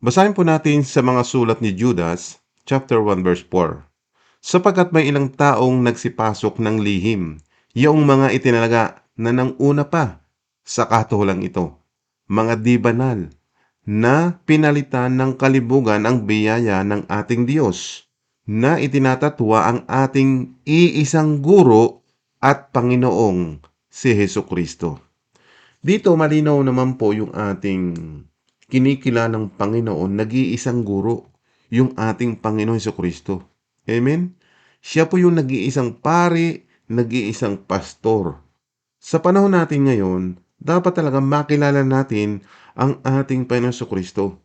Basahin po natin sa mga sulat ni Judas, chapter 1 verse 4. Sapagkat may ilang taong nagsipasok ng lihim, yaong mga itinalaga na nang una pa sa katulang ito, mga di banal, na pinalitan ng kalibugan ang biyaya ng ating Diyos, na itinatatwa ang ating iisang guro at Panginoong si Heso Kristo. Dito malinaw naman po yung ating kinikilalang Panginoon, nag-iisang guro, yung ating Panginoon Heso Kristo. Amen? Siya po yung nag-iisang pari, nag-iisang pastor. Sa panahon natin ngayon, dapat talaga makilala natin ang ating Panginoon Heso Kristo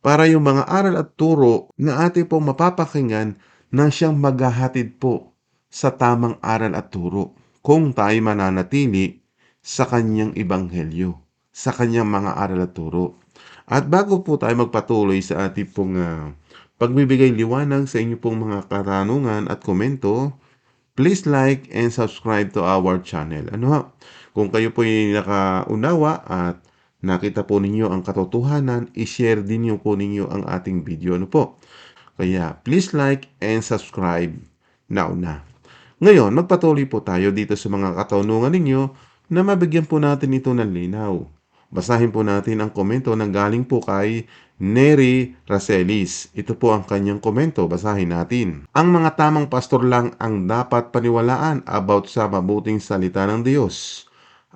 para yung mga aral at turo na ating pong mapapakinggan na siyang maghahatid po sa tamang aral at turo kung tayo mananatili sa kanyang ibanghelyo, sa kanyang mga aral at turo. At bago po tayo magpatuloy sa ating pong ah, pagbibigay liwanag sa inyo pong mga katanungan at komento, please like and subscribe to our channel. Ano ha? Kung kayo po ay nakaunawa at nakita po ninyo ang katotohanan, i-share din niyo po ninyo ang ating video. Ano po? Kaya please like and subscribe now na. Ngayon, magpatuloy po tayo dito sa mga katanungan ninyo na mabigyan po natin ito ng linaw. Basahin po natin ang komento na galing po kay Neri Racelis. Ito po ang kanyang komento. Basahin natin. Ang mga tamang pastor lang ang dapat paniwalaan about sa mabuting salita ng Diyos.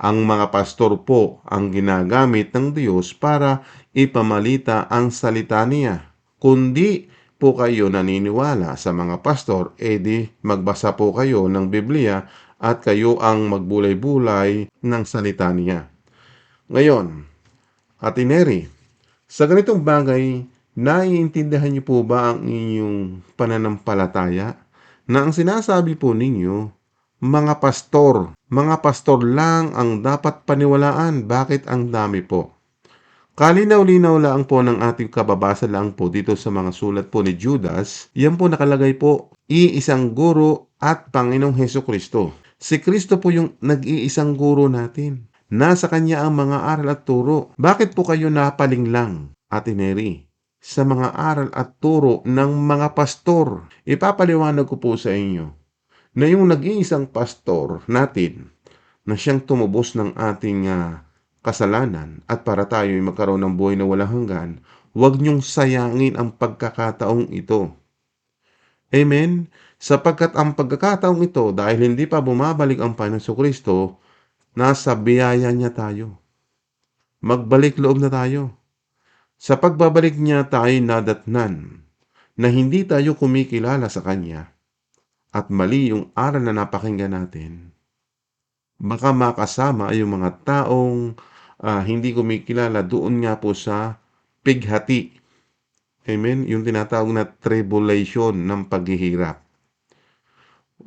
Ang mga pastor po ang ginagamit ng Diyos para ipamalita ang salita niya. Kundi po kayo naniniwala sa mga pastor, edi magbasa po kayo ng Biblia at kayo ang magbulay-bulay ng salita niya. Ngayon, Ate Neri, sa ganitong bagay, naiintindihan niyo po ba ang inyong pananampalataya na ang sinasabi po ninyo, mga pastor, mga pastor lang ang dapat paniwalaan, bakit ang dami po? Kalinaw-linaw lang po ng ating kababasa lang po dito sa mga sulat po ni Judas, yan po nakalagay po, iisang guro at Panginoong Heso Kristo. Si Kristo po yung nag-iisang guro natin. Nasa kanya ang mga aral at turo. Bakit po kayo napaling lang, Ate Neri? Sa mga aral at turo ng mga pastor. Ipapaliwanag ko po sa inyo na yung nag-iisang pastor natin na siyang tumubos ng ating ah, kasalanan at para tayo ay magkaroon ng buhay na walang hanggan, huwag niyong sayangin ang pagkakataong ito. Amen? Sapagkat ang pagkakataong ito, dahil hindi pa bumabalik ang Panginoon Kristo, nasa biyaya niya tayo. Magbalik loob na tayo. Sa pagbabalik niya tayo nadatnan na hindi tayo kumikilala sa Kanya at mali yung aral na napakinggan natin. Baka makasama yung mga taong ah, hindi kumikilala doon nga po sa pighati. Amen? Yung tinatawag na tribulation ng paghihirap.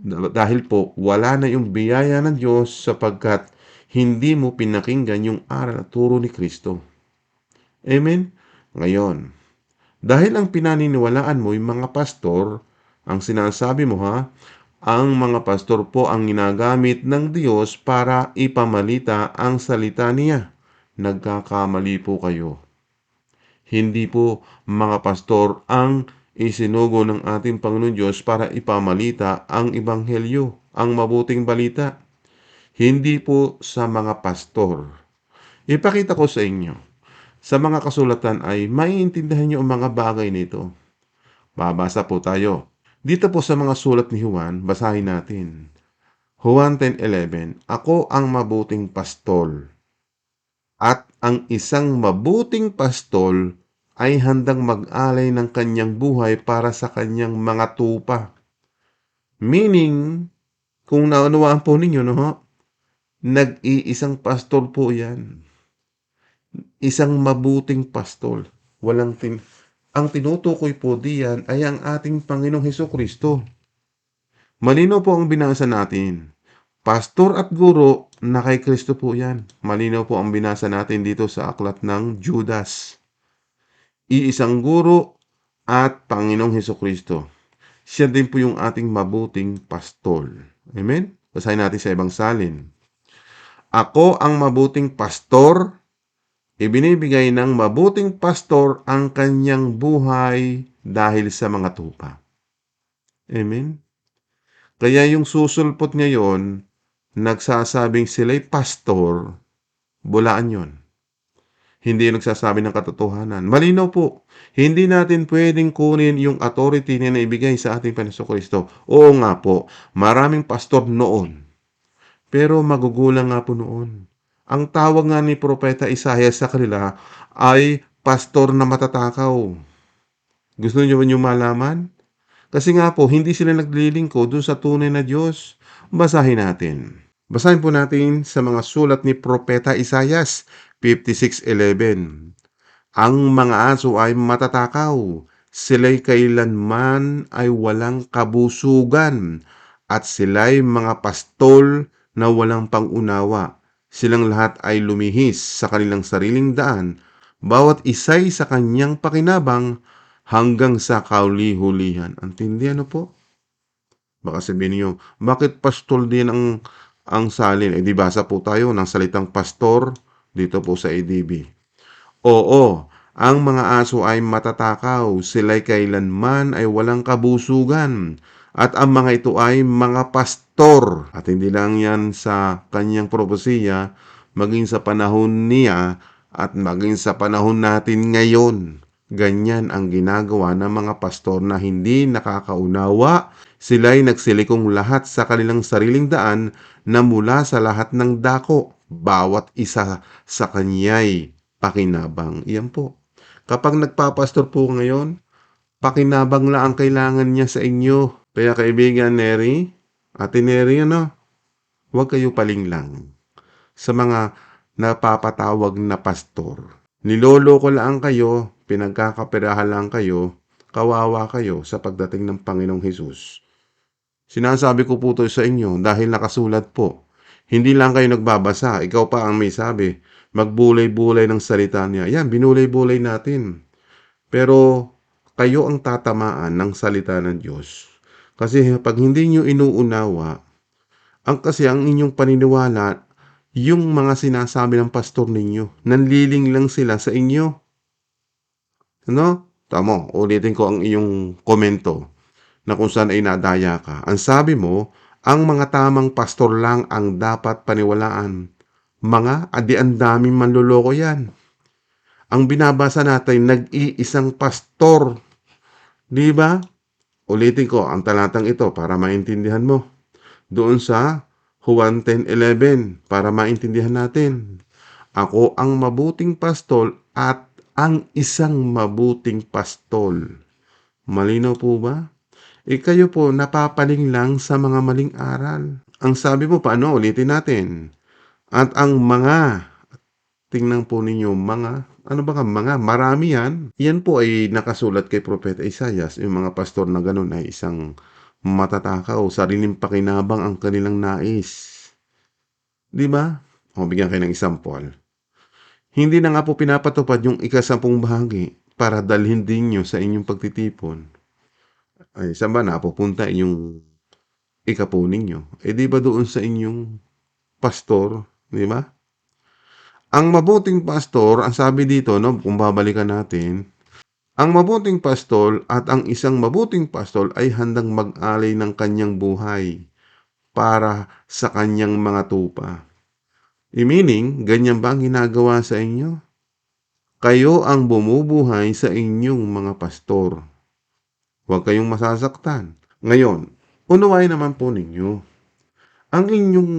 Dahil po, wala na yung biyaya ng Diyos sapagkat hindi mo pinakinggan yung aral at turo ni Kristo. Amen? Ngayon, dahil ang pinaniniwalaan mo yung mga pastor, ang sinasabi mo ha, ang mga pastor po ang ginagamit ng Diyos para ipamalita ang salita niya. Nagkakamali po kayo. Hindi po mga pastor ang isinugo ng ating Panginoon Diyos para ipamalita ang Ebanghelyo, ang mabuting balita. Hindi po sa mga pastor. Ipakita ko sa inyo, sa mga kasulatan ay maiintindihan niyo ang mga bagay nito. Babasa po tayo. Dito po sa mga sulat ni Juan, basahin natin. Juan 10.11 Ako ang mabuting pastol. At ang isang mabuting pastol ay handang mag-alay ng kanyang buhay para sa kanyang mga tupa. Meaning, kung naunawaan po ninyo, no, nag-iisang pastor po yan. Isang mabuting pastol. Walang tin ang tinutukoy po diyan ay ang ating Panginoong Heso Kristo. Malinaw po ang binasa natin. Pastor at guro na kay Kristo po yan. Malinaw po ang binasa natin dito sa aklat ng Judas. Iisang guro at Panginoong Heso Kristo. Siya din po yung ating mabuting pastol. Amen? Basahin natin sa ibang salin. Ako ang mabuting pastor ibinibigay ng mabuting pastor ang kanyang buhay dahil sa mga tupa. Amen? Kaya yung susulpot ngayon, nagsasabing sila'y pastor, bulaan yon. Hindi nagsasabi ng katotohanan. Malinaw po, hindi natin pwedeng kunin yung authority na naibigay sa ating Panginoon Kristo. Oo nga po, maraming pastor noon. Pero magugulang nga po noon. Ang tawag nga ni Propeta Isaiah sa kanila ay pastor na matatakaw. Gusto niyo ba niyo malaman? Kasi nga po, hindi sila naglilingkod doon sa tunay na Diyos. Basahin natin. Basahin po natin sa mga sulat ni Propeta Isayas 56.11. Ang mga aso ay matatakaw, sila'y kailanman ay walang kabusugan, at sila'y mga pastol na walang pangunawa. Silang lahat ay lumihis sa kanilang sariling daan, bawat isa'y sa kanyang pakinabang hanggang sa kauli-hulihan. Ang tindi ano po? Baka sabihin niyo, bakit pastol din ang ang salin? Eh di basa po tayo ng salitang pastor dito po sa ADB. Oo, ang mga aso ay matatakaw, sila'y kailanman ay walang kabusugan, at ang mga ito ay mga pastor. At hindi lang yan sa kanyang propesiya, maging sa panahon niya at maging sa panahon natin ngayon. Ganyan ang ginagawa ng mga pastor na hindi nakakaunawa. Sila'y nagsilikong lahat sa kanilang sariling daan na mula sa lahat ng dako. Bawat isa sa kanya'y pakinabang. Iyan po. Kapag nagpapastor po ngayon, pakinabang lang ang kailangan niya sa inyo. Kaya kaibigan Neri, Ate Neri, ano? Huwag kayo palinglang sa mga napapatawag na pastor. Niloloko lang kayo, pinagkakaperahan lang kayo, kawawa kayo sa pagdating ng Panginoong Hesus. Sinasabi ko po to sa inyo dahil nakasulat po. Hindi lang kayo nagbabasa, ikaw pa ang may sabi. Magbulay-bulay ng salita niya. Yan, binulay-bulay natin. Pero kayo ang tatamaan ng salita ng Diyos. Kasi pag hindi nyo inuunawa, ang kasi ang inyong paniniwala, yung mga sinasabi ng pastor ninyo, nanliling lang sila sa inyo. Ano? Tamo, ulitin ko ang iyong komento na kung saan ay nadaya ka. Ang sabi mo, ang mga tamang pastor lang ang dapat paniwalaan. Mga, adi ang daming manluloko yan. Ang binabasa natin, nag-iisang pastor. Di ba? Ulitin ko ang talatang ito para maintindihan mo. Doon sa Juan 10.11 para maintindihan natin. Ako ang mabuting pastol at ang isang mabuting pastol. Malinaw po ba? E kayo po napapaling lang sa mga maling aral. Ang sabi mo, paano? Ulitin natin. At ang mga, tingnan po ninyo, mga, ano ba ka, mga, marami yan. Yan po ay nakasulat kay Propeta Isaias. Yung mga pastor na ganun ay isang matatakaw, sariling pakinabang ang kanilang nais. Di ba? O, bigyan kayo ng example. Hindi na nga po pinapatupad yung ikasampung bahagi para dalhin din nyo sa inyong pagtitipon ay saan ba napupunta yung ikapo ninyo? Eh di ba doon sa inyong pastor, di ba? Ang mabuting pastor, ang sabi dito, no, kung babalikan natin, ang mabuting pastor at ang isang mabuting pastor ay handang mag-alay ng kanyang buhay para sa kanyang mga tupa. I meaning, ganyan ba ang ginagawa sa inyo? Kayo ang bumubuhay sa inyong mga pastor. Huwag kayong masasaktan. Ngayon, unawain naman po ninyo. Ang inyong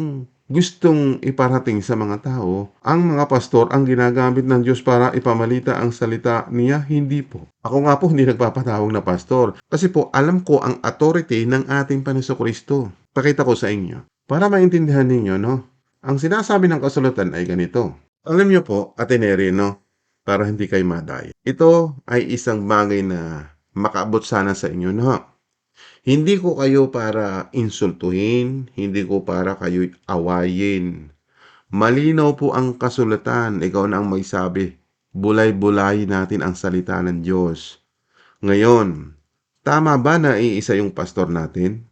gustong iparating sa mga tao, ang mga pastor ang ginagamit ng Diyos para ipamalita ang salita niya, hindi po. Ako nga po hindi nagpapatawag na pastor kasi po alam ko ang authority ng ating Paniso Kristo. Pakita ko sa inyo. Para maintindihan ninyo, no? Ang sinasabi ng kasulatan ay ganito. Alam niyo po, Atenere, no? Para hindi kayo maday. Ito ay isang bagay na makaabot sana sa inyo na hindi ko kayo para insultuhin, hindi ko para kayo awayin. Malinaw po ang kasulatan, ikaw na ang may sabi. Bulay-bulay natin ang salita ng Diyos. Ngayon, tama ba na iisa yung pastor natin?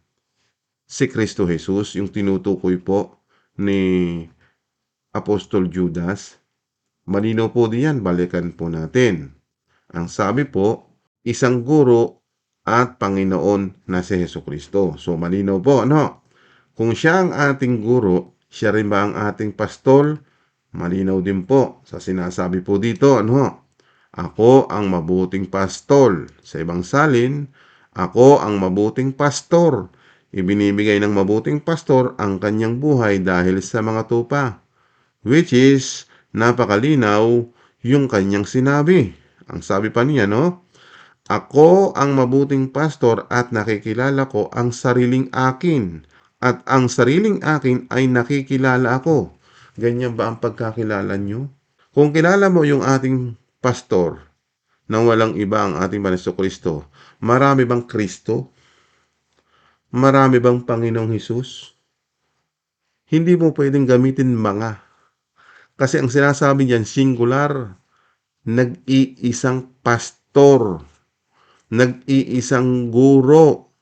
Si Kristo Jesus, yung tinutukoy po ni Apostol Judas? Malinaw po diyan, balikan po natin. Ang sabi po, isang guro at Panginoon na si Heso Kristo. So malinaw po, ano? Kung siya ang ating guro, siya rin ba ang ating pastol? Malinaw din po sa sinasabi po dito, ano? Ako ang mabuting pastol. Sa ibang salin, ako ang mabuting pastor. Ibinibigay ng mabuting pastor ang kanyang buhay dahil sa mga tupa. Which is, napakalinaw yung kanyang sinabi. Ang sabi pa niya, no? Ako ang mabuting pastor at nakikilala ko ang sariling akin. At ang sariling akin ay nakikilala ako. Ganyan ba ang pagkakilala nyo? Kung kilala mo yung ating pastor, nang walang iba ang ating Panginoon Kristo, marami bang Kristo? Marami bang Panginoong Hesus? Hindi mo pwedeng gamitin mga. Kasi ang sinasabi niyan, singular, nag-iisang pastor, nag-iisang guro.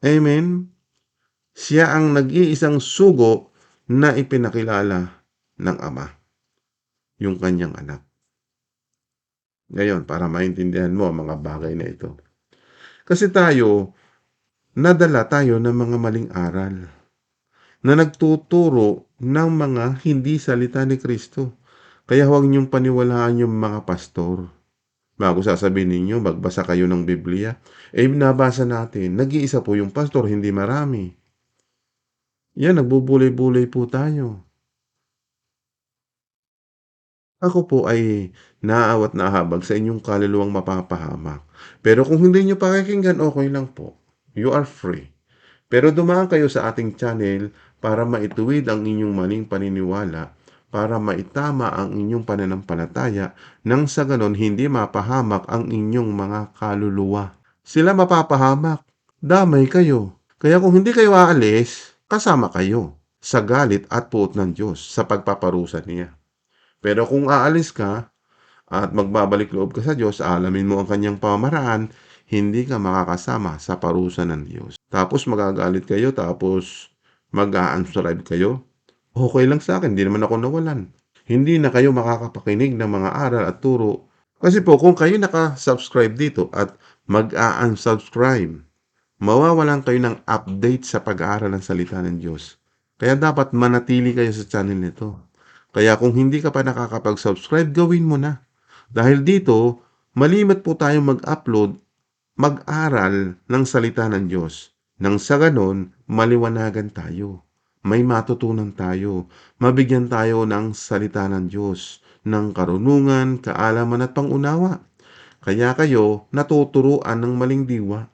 Amen? Siya ang nag-iisang sugo na ipinakilala ng Ama, yung kanyang anak. Ngayon, para maintindihan mo ang mga bagay na ito. Kasi tayo, nadala tayo ng mga maling aral na nagtuturo ng mga hindi salita ni Kristo. Kaya huwag niyong paniwalaan yung mga pastor. Bago sasabihin ninyo, magbasa kayo ng Biblia. Eh, nabasa natin, nag-iisa po yung pastor, hindi marami. Yan, nagbubulay-bulay po tayo. Ako po ay naawat na habag sa inyong kaluluwang mapapahamak. Pero kung hindi nyo pakikinggan, okay lang po. You are free. Pero dumaan kayo sa ating channel para maituwid ang inyong maling paniniwala, para maitama ang inyong pananampalataya, nang sa ganon hindi mapahamak ang inyong mga kaluluwa. Sila mapapahamak. Damay kayo. Kaya kung hindi kayo aalis, kasama kayo sa galit at puot ng Diyos sa pagpaparusa niya. Pero kung aalis ka at magbabalik loob ka sa Diyos, alamin mo ang kanyang pamamaraan, hindi ka makakasama sa parusa ng Diyos. Tapos magagalit kayo, tapos mag-unsubscribe kayo. Okay lang sa akin, hindi naman ako nawalan. Hindi na kayo makakapakinig ng mga aral at turo. Kasi po, kung kayo naka-subscribe dito at mag-unsubscribe, mawawalan kayo ng update sa pag-aaral ng salita ng Diyos. Kaya dapat manatili kayo sa channel nito. Kaya kung hindi ka pa nakakapag-subscribe, gawin mo na. Dahil dito, malimit po tayong mag-upload, mag-aral ng salita ng Diyos. Nang sa ganon, maliwanagan tayo. May matutunan tayo. Mabigyan tayo ng salita ng Diyos, ng karunungan, kaalaman at pangunawa. Kaya kayo natuturuan ng maling diwa.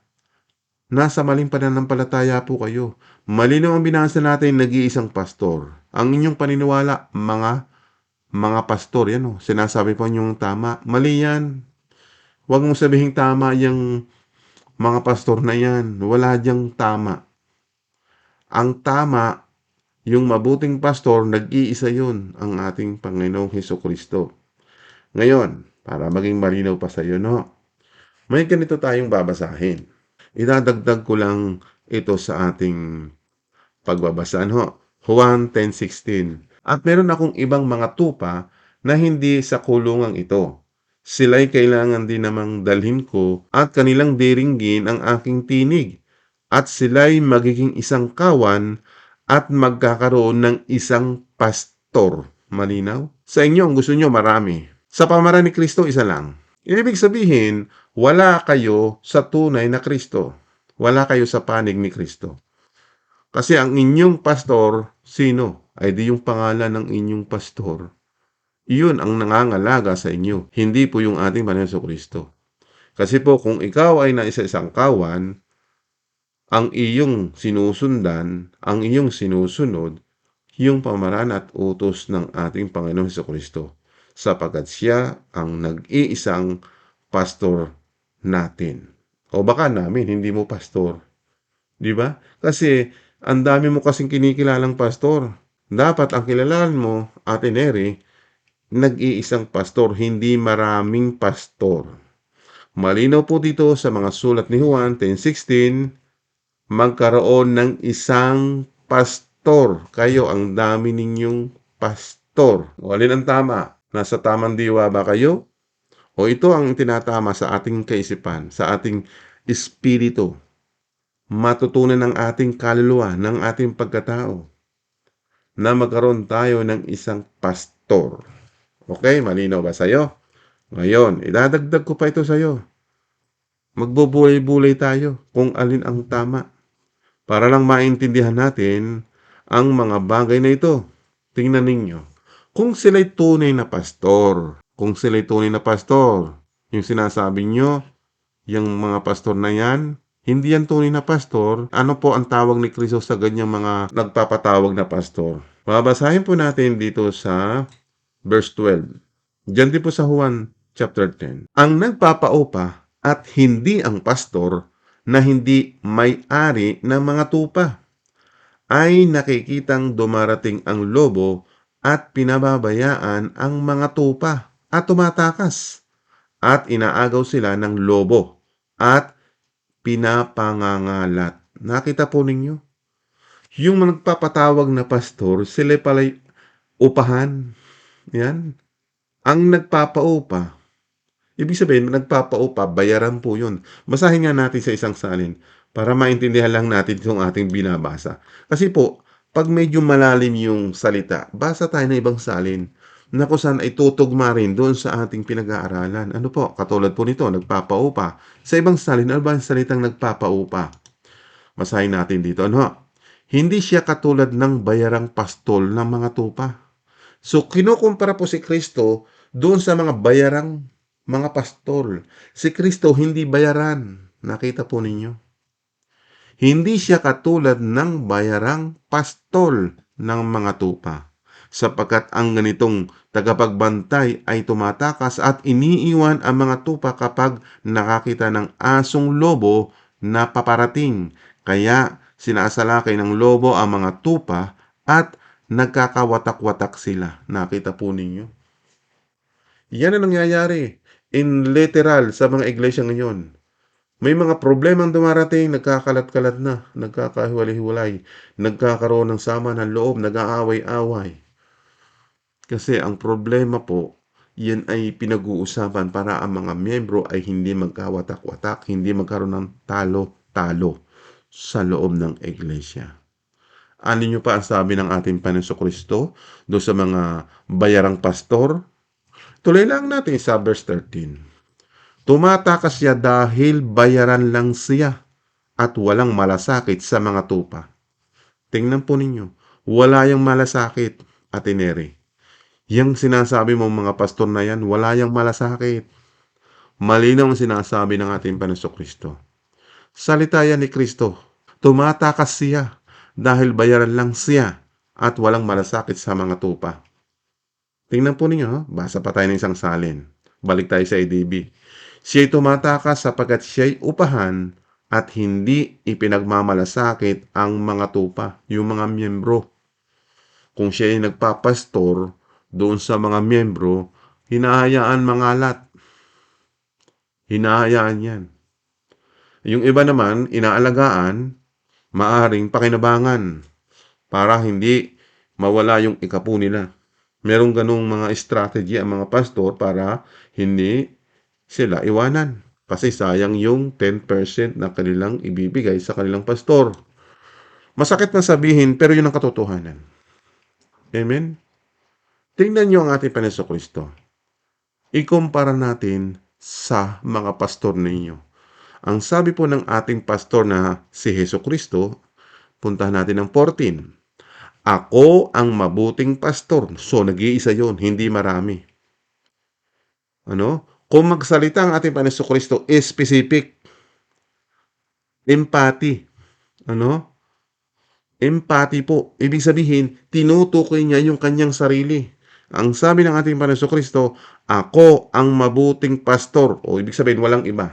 Nasa maling pananampalataya po kayo. Malinaw ang binasa natin nag-iisang pastor. Ang inyong paniniwala, mga mga pastor, yan o. Sinasabi po niyong tama. Mali yan. Huwag mong sabihin tama yung mga pastor na yan. Wala diyang tama. Ang tama, yung mabuting pastor, nag-iisa yun, ang ating Panginoong Heso Kristo. Ngayon, para maging malinaw pa sa iyo, no? May ganito tayong babasahin. Idadagdag ko lang ito sa ating pagbabasa, no? Juan 10.16 At meron akong ibang mga tupa na hindi sa kulungang ito. Sila'y kailangan din namang dalhin ko at kanilang diringgin ang aking tinig. At sila'y magiging isang kawan at magkakaroon ng isang pastor. Malinaw? Sa inyo, ang gusto nyo marami. Sa pamaran ni Kristo, isa lang. Ibig sabihin, wala kayo sa tunay na Kristo. Wala kayo sa panig ni Kristo. Kasi ang inyong pastor, sino? Ay di yung pangalan ng inyong pastor. Iyon ang nangangalaga sa inyo, hindi po yung ating Panginoon Kristo. Kasi po kung ikaw ay naisa isang kawan, ang iyong sinusundan, ang iyong sinusunod, yung pamaran at utos ng ating Panginoon Kristo sapagkat siya ang nag-iisang pastor natin. O baka namin, hindi mo pastor. Di ba? Kasi ang dami mo kasing kinikilalang pastor. Dapat ang kilalaan mo, Ate Neri, nag-iisang pastor, hindi maraming pastor. Malinaw po dito sa mga sulat ni Juan 10.16, magkaroon ng isang pastor. Kayo, ang dami ninyong pastor. O alin ang tama? Nasa tamang diwa ba kayo? O ito ang tinatama sa ating kaisipan, sa ating espiritu. Matutunan ng ating kaluluwa, ng ating pagkatao na magkaroon tayo ng isang pastor. Okay, malinaw ba sa'yo? Ngayon, idadagdag ko pa ito sa'yo. Magbubulay-bulay tayo kung alin ang tama. Para lang maintindihan natin ang mga bagay na ito. Tingnan ninyo. Kung sila'y tunay na pastor, kung sila'y tunay na pastor, yung sinasabi nyo, yung mga pastor na yan, hindi yan tunay na pastor. Ano po ang tawag ni Kristo sa ganyang mga nagpapatawag na pastor? Babasahin po natin dito sa verse 12. Diyan din po sa Juan chapter 10. Ang nagpapaupa at hindi ang pastor na hindi may-ari ng mga tupa ay nakikitang dumarating ang lobo at pinababayaan ang mga tupa at tumatakas at inaagaw sila ng lobo at pinapangangalat. Nakita po ninyo? Yung nagpapatawag na pastor, sila pala'y upahan. Yan. Ang nagpapaupa, ibig sabihin, nagpapaupa, bayaran po yun. Basahin nga natin sa isang salin para maintindihan lang natin itong ating binabasa. Kasi po, pag medyo malalim yung salita, basa tayo ng ibang salin na kung saan ay tutugma rin doon sa ating pinag-aaralan. Ano po? Katulad po nito, nagpapaupa. Sa ibang salin, ano ba ang salitang nagpapaupa? Masahin natin dito. Ano? Hindi siya katulad ng bayarang pastol ng mga tupa. So, kinukumpara po si Kristo doon sa mga bayarang mga pastol. Si Kristo hindi bayaran. Nakita po ninyo? Hindi siya katulad ng bayarang pastol ng mga tupa. Sapagkat ang ganitong tagapagbantay ay tumatakas at iniiwan ang mga tupa kapag nakakita ng asong lobo na paparating. Kaya sinasalakay ng lobo ang mga tupa at nagkakawatak-watak sila. Nakita po ninyo? Yan ang nangyayari in literal sa mga iglesia ngayon. May mga problemang dumarating, nagkakalat-kalat na, nagkakahiwalay-hiwalay, nagkakaroon ng sama ng loob, nag-aaway-away. Kasi ang problema po, yan ay pinag-uusapan para ang mga miyembro ay hindi magkawatak-watak, hindi magkaroon ng talo-talo sa loob ng iglesia. Ano nyo pa ang sabi ng ating Panginoon Kristo do sa mga bayarang pastor? Tuloy lang natin sa verse 13. Tumatakas siya dahil bayaran lang siya at walang malasakit sa mga tupa. Tingnan po ninyo, wala yung malasakit, Atenere. Yang sinasabi mo mga pastor na yan, wala yung malasakit. Malinaw ang sinasabi ng ating Panginoon Kristo. Salita yan ni Kristo. Tumatakas siya dahil bayaran lang siya at walang malasakit sa mga tupa. Tingnan po ninyo, basa pa tayo ng isang salin. Balik tayo sa ADB. Siya'y tumatakas sapagkat siya'y upahan at hindi ipinagmamalasakit ang mga tupa, yung mga miyembro. Kung siya'y nagpapastor doon sa mga miyembro, hinahayaan mangalat. Hinahayaan yan. Yung iba naman, inaalagaan, maaring pakinabangan para hindi mawala yung ikapu nila. Merong ganong mga strategy ang mga pastor para hindi sila iwanan. Kasi sayang yung 10% na kanilang ibibigay sa kanilang pastor. Masakit na sabihin, pero yun ang katotohanan. Amen? Tingnan nyo ang ating Panginoon Kristo. Ikumpara natin sa mga pastor ninyo. Ang sabi po ng ating pastor na si Heso Kristo, puntahan natin ang 14. Ako ang mabuting pastor. So, nag-iisa yon hindi marami. Ano? Kung magsalita ang ating Panginoon Kristo, specific. Empathy. Ano? Empathy po. Ibig sabihin, tinutukoy niya yung kanyang sarili. Ang sabi ng ating Panginoon Kristo, ako ang mabuting pastor. O ibig sabihin, walang iba.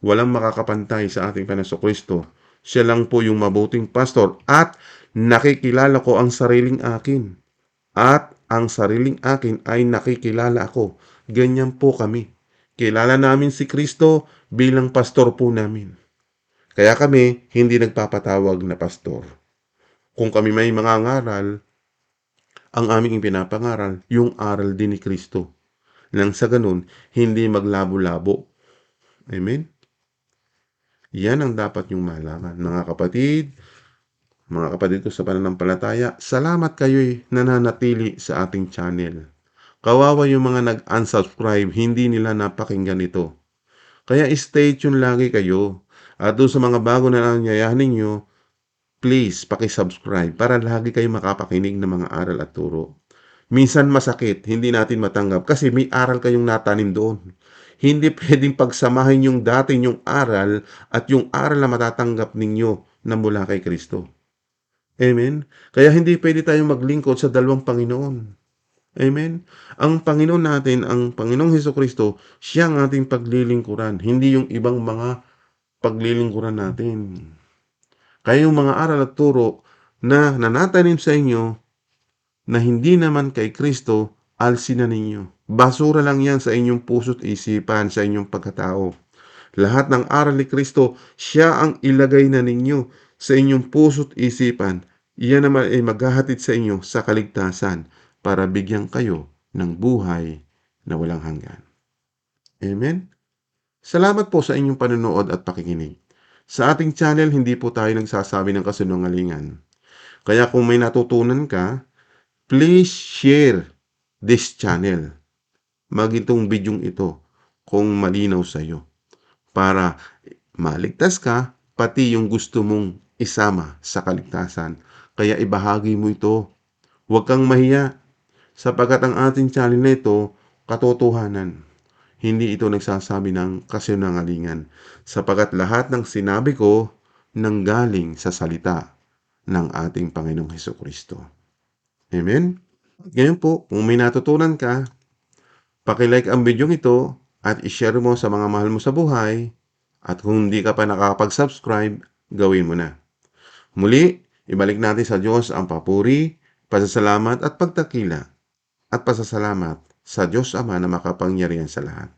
Walang makakapantay sa ating Panginoon Kristo. Siya lang po yung mabuting pastor at nakikilala ko ang sariling akin. At ang sariling akin ay nakikilala ako. Ganyan po kami. Kilala namin si Kristo bilang pastor po namin. Kaya kami hindi nagpapatawag na pastor. Kung kami may mga ngaral, ang aming pinapangaral, yung aral din ni Kristo. Nang sa ganun, hindi maglabo-labo. Amen? Yan ang dapat yung malaman. Mga kapatid, mga kapatid ko sa pananampalataya, salamat kayo'y nananatili sa ating channel. Kawawa yung mga nag-unsubscribe, hindi nila napakinggan ito. Kaya stay tuned lagi kayo. At doon sa mga bago na nangyayari ninyo, please pakisubscribe para lagi kayo makapakinig ng mga aral at turo. Minsan masakit, hindi natin matanggap kasi may aral kayong natanim doon. Hindi pwedeng pagsamahin yung dati yung aral at yung aral na matatanggap ninyo na mula kay Kristo. Amen? Kaya hindi pwede tayong maglingkod sa dalawang Panginoon. Amen? Ang Panginoon natin, ang Panginoong Heso Kristo, siya ang ating paglilingkuran, hindi yung ibang mga paglilingkuran natin. Kaya yung mga aral at turo na nanatanim sa inyo na hindi naman kay Kristo, alsin na ninyo. Basura lang yan sa inyong puso't isipan, sa inyong pagkatao. Lahat ng aral ni Kristo, siya ang ilagay na ninyo sa inyong puso't isipan. Iyan naman ay maghahatid sa inyo sa kaligtasan para bigyan kayo ng buhay na walang hanggan. Amen? Salamat po sa inyong panonood at pakikinig. Sa ating channel, hindi po tayo nagsasabi ng kasinungalingan. Kaya kung may natutunan ka, please share this channel. Mag itong bidyong ito kung malinaw sa iyo para maligtas ka pati yung gusto mong isama sa kaligtasan. Kaya ibahagi mo ito. Huwag kang mahiya sapagkat ang ating channel na ito katotohanan. Hindi ito nagsasabi ng kasinungalingan sapagkat lahat ng sinabi ko nanggaling sa salita ng ating Panginoong Heso Kristo. Amen? Ngayon po, kung may natutunan ka, pakilike ang video ito at ishare mo sa mga mahal mo sa buhay at kung hindi ka pa nakakapag-subscribe, gawin mo na. Muli, ibalik natin sa Diyos ang papuri, pasasalamat at pagtakila at pasasalamat sa Diyos Ama na makapangyarihan sa lahat.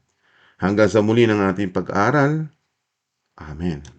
Hanggang sa muli ng ating pag-aaral. Amen.